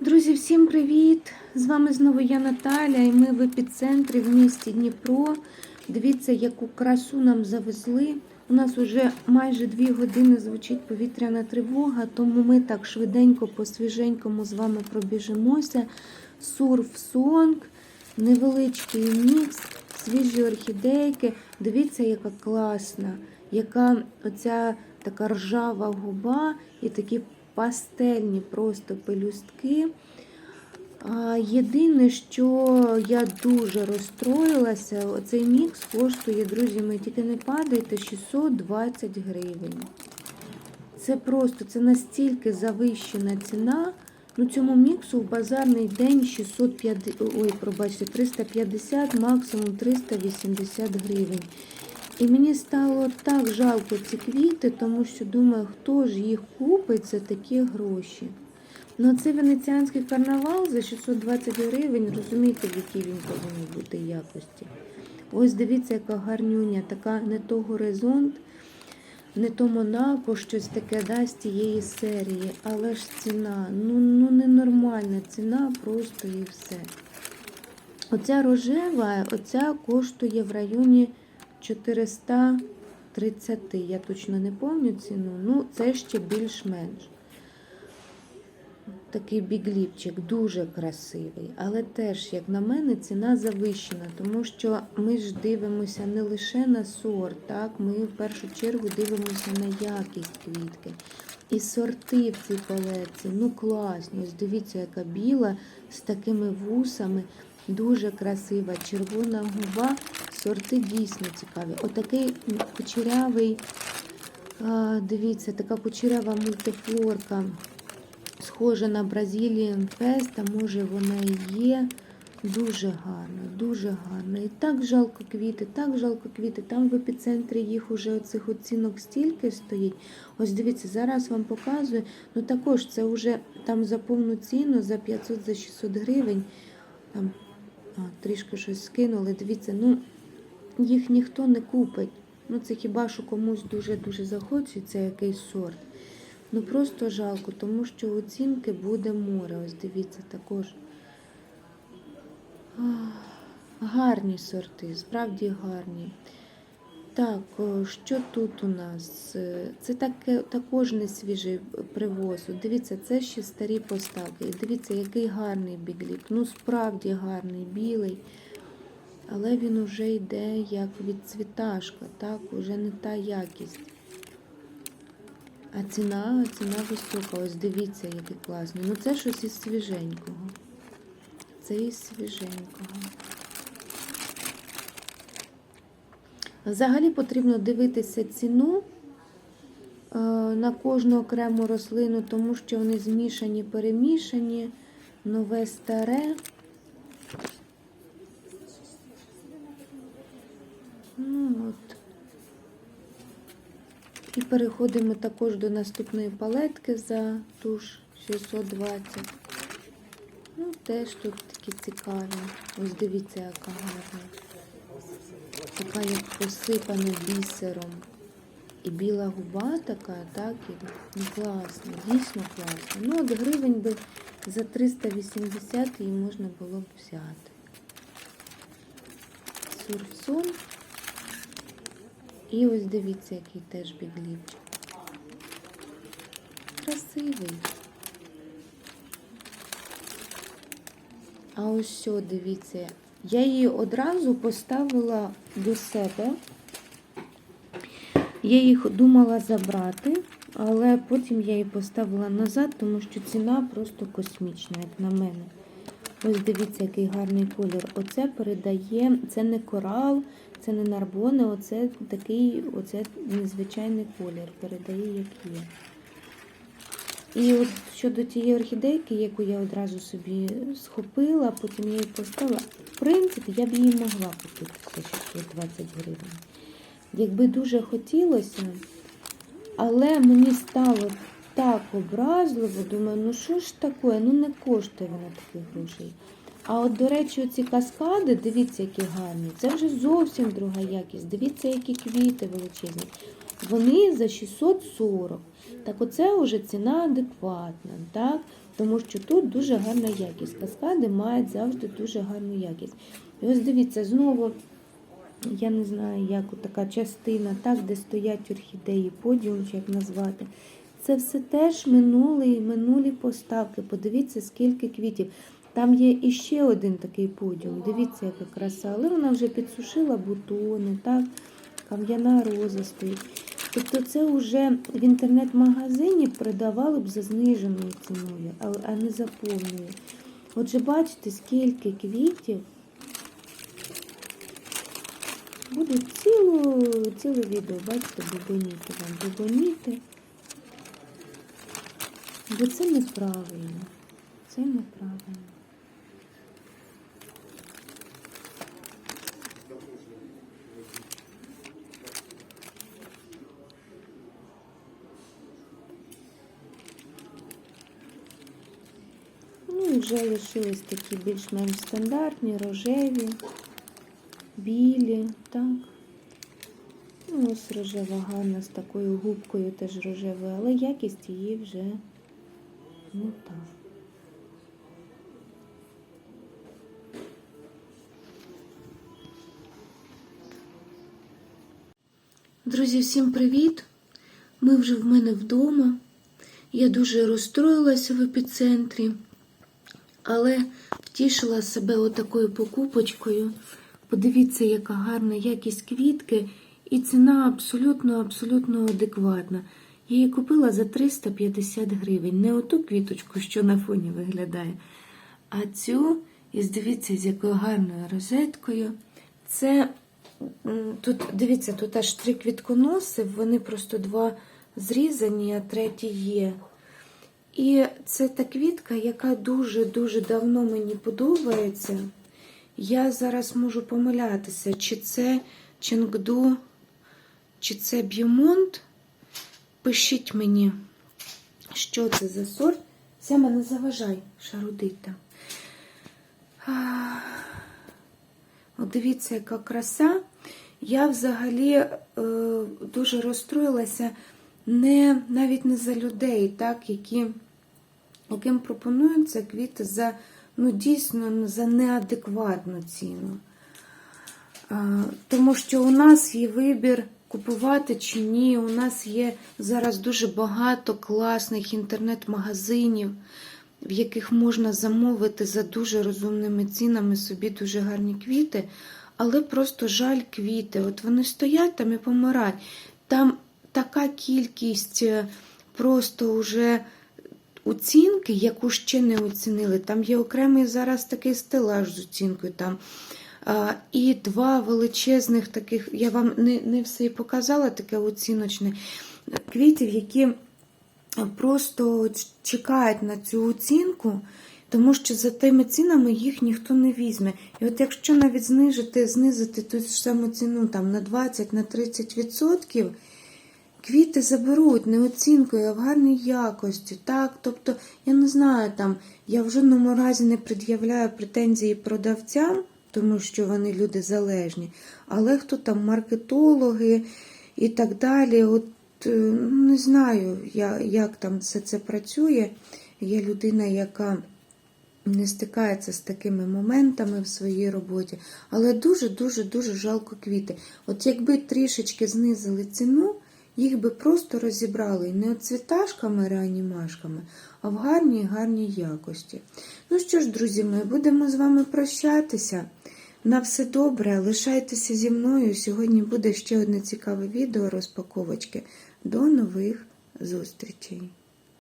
Друзі, всім привіт! З вами знову я Наталя, і ми в епіцентрі в місті Дніпро. Дивіться, яку красу нам завезли. У нас вже майже дві години звучить повітряна тривога, тому ми так швиденько, по свіженькому з вами пробіжимося. Сурф-сонг, невеличкий мікс, свіжі орхідейки. Дивіться, яка класна, яка оця така ржава губа і такі пастельні просто пелюстки. Єдине, що я дуже розстроїлася, оцей мікс коштує, друзі, ми тільки не падайте, 620 гривень. Це просто це настільки завищена ціна. Ну, цьому міксу в базарний день 650, ой, пробачте, 350, максимум 380 гривень. І мені стало так жалко ці квіти, тому що думаю, хто ж їх купить за такі гроші. Ну, це венеціанський карнавал за 620 гривень, розумієте, в якій він повинен бути якості. Ось дивіться, яка гарнюня, така не то горизонт, не то Монако, щось таке да, з тієї серії. Але ж ціна, ну, ну ненормальна ціна, просто і все. Оця рожева, оця коштує в районі 430, я точно не пам'ятаю ціну, ну це ще більш-менш. Такий бігліпчик, дуже красивий, але теж, як на мене, ціна завищена, тому що ми ж дивимося не лише на сорт, так? ми в першу чергу дивимося на якість квітки. І сорти в цій колекції, ну класні. Ось дивіться, яка біла з такими вусами, дуже красива, червона губа, сорти дійсно цікаві. Отакий кучерявий, дивіться, така кучерява мультифлорка. Схожа на Brazilian Fest, а може вона і є. Дуже гарно, дуже гарно. І так жалко квіти, так жалко квіти. Там в епіцентрі їх уже оцих оцінок стільки стоїть. Ось дивіться, зараз вам показую. Ну також це вже там за повну ціну, за 500 за 600 гривень. Там а, трішки щось скинули. Дивіться, ну їх ніхто не купить. Ну це хіба що комусь дуже-дуже захочеться якийсь сорт. Ну просто жалко, тому що оцінки буде море. Ось дивіться також. Гарні сорти, справді гарні. Так, що тут у нас? Е, Це таке, також не свіжий привоз. Дивіться, це ще старі поставки. Дивіться, який гарний бігліп. Ну, справді гарний, білий. Але він уже йде як відцвіташка, так, уже не та якість. А ціна, ціна висока. Ось дивіться, який класний. Ну це щось із свіженького. Це із свіженького. Взагалі потрібно дивитися ціну е, на кожну окрему рослину, тому що вони змішані, перемішані, нове старе. Ну от. І переходимо також до наступної палетки за туш 620. Ну, теж тут такі цікаві. Ось дивіться, яка гарна. Така як посипана бісером. І біла губа така, так, і ну, класно, дійсно класно. Ну, от гривень би за 380 її можна було б взяти. Сурсон. І ось дивіться, який теж бігліпчик. Красивий. А ось що, дивіться, я її одразу поставила до себе. Я їх думала забрати, але потім я її поставила назад, тому що ціна просто космічна, як на мене. Ось дивіться, який гарний колір. Оце передає, це не корал, це не нарбоне, оце такий оце незвичайний колір. Передає, як є. І от щодо тієї орхідейки, яку я одразу собі схопила, потім я її поставила. В принципі, я б її могла купити за 620 гривень. Якби дуже хотілося, але мені стало так образливо, думаю, ну що ж таке, ну не коштує вона таких грошей. А от, до речі, оці каскади, дивіться, які гарні. Це вже зовсім друга якість. Дивіться, які квіти величезні. Вони за 640. Так оце вже ціна адекватна. так? Тому що тут дуже гарна якість. Каскади мають завжди дуже гарну якість. І ось дивіться, знову, я не знаю, як така частина, так, де стоять орхідеї, подіум, чи як назвати. Це все теж минулі, минулі поставки. Подивіться, скільки квітів. Там є іще один такий подіум. Дивіться, яка краса. Але вона вже підсушила бутони, так? Кам'яна роза стоїть. Тобто це вже в інтернет-магазині продавали б за зниженою ціною, а, не за повною. Отже, бачите, скільки квітів. Буде цілу, ціле відео, бачите, бубоніти вам, бубоніти. Бо це неправильно. Це неправильно. Ну вже лишились такі більш-менш стандартні, рожеві, білі, так. Ну, ось рожева гарна з такою губкою теж рожевою, але якість її вже не та. Друзі, всім привіт! Ми вже в мене вдома. Я дуже розстроїлася в епіцентрі, але втішила себе отакою покупочкою. Подивіться, яка гарна якість квітки, і ціна абсолютно абсолютно адекватна. Я її купила за 350 гривень. Не оту квіточку, що на фоні виглядає, а цю, і дивіться, з якою гарною розеткою. Це тут, дивіться, тут аж три квітконоси, вони просто два зрізані, а третій є. І це та квітка, яка дуже-дуже давно мені подобається. Я зараз можу помилятися, чи це Ченгду, чи це Б'юмонт. Пишіть мені, що це за сорт. Сяма, не заважай, шарудита. От дивіться, яка краса. Я взагалі е, дуже розстроїлася не, навіть не за людей, так, які, яким пропонуються квіти за ну, дійсно за неадекватну ціну. А, тому що у нас є вибір купувати чи ні. У нас є зараз дуже багато класних інтернет-магазинів, в яких можна замовити за дуже розумними цінами собі дуже гарні квіти, але просто жаль квіти. От вони стоять там і помирають. Там така кількість е, просто уже оцінки, яку ще не оцінили. Там є окремий зараз такий стелаж з оцінкою. там. І два величезних таких, я вам не, не все і показала, таке оціночне квітів, які просто чекають на цю оцінку, тому що за тими цінами їх ніхто не візьме. І от якщо навіть знижити, знизити ту ж саму ціну там, на 20-30%, квіти заберуть не оцінкою, а в гарній якості. Так? Тобто, я не знаю, там, я в жодному разі не пред'являю претензії продавцям, тому що вони люди залежні, але хто там маркетологи і так далі. От е, не знаю, як там все це працює. Я людина, яка не стикається з такими моментами в своїй роботі, але дуже-дуже дуже жалко квіти. От якби трішечки знизили ціну, їх би просто розібрали не цвіташками, реанімашками, а в гарній гарній якості. Ну що ж, друзі мої, будемо з вами прощатися. На все добре, лишайтеся зі мною. Сьогодні буде ще одне цікаве відео розпаковочки. До нових зустрічей!